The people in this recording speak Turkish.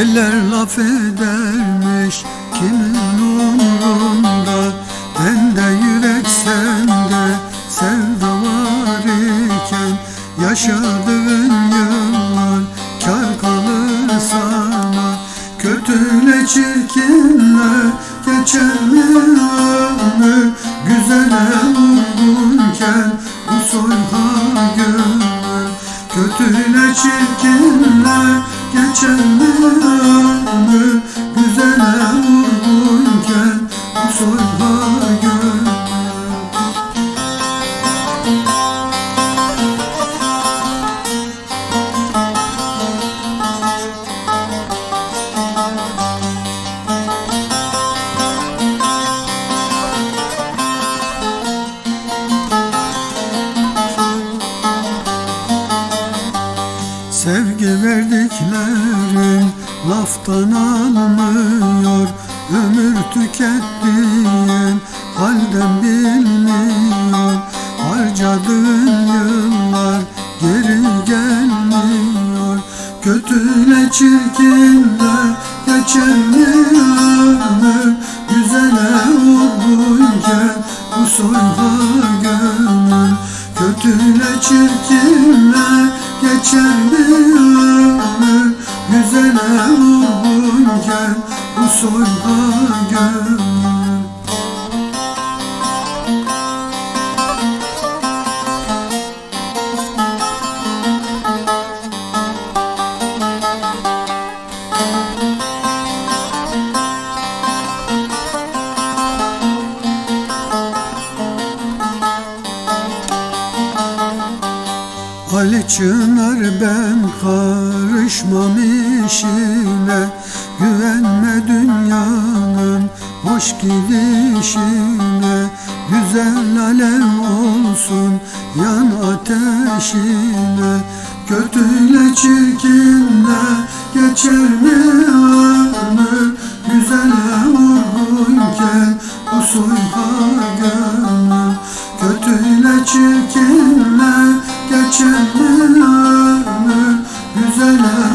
Eller laf edermiş kimin umrunda? Bende yürek Kötüyle çirkinle geçer mi ömür Güzele vurgunken bu soyha gönül Kötüyle çirkinle geçer mi ömür Sevgi verdiklerin laftan almıyor Ömür tükettiğin halden bilmiyor. Harcadığın yıllar geri gelmiyor. Kötüyle çirkinle geçer mi ömür Güzele vurgunken bu soyha gönül. Kötüyle çirkinle geçer mi ömür Güzele vurgunken bu soyha gönül Ali Çınar ben karışmam işine. Güvenme dünyanın hoş gidişine. Güzel alev olsun yan ateşine. Kötüyle çirkinle geçer mi ömür Güzele vurgunken bu soyha gönül Kötüyle çirkinle geçer ömür vurgunken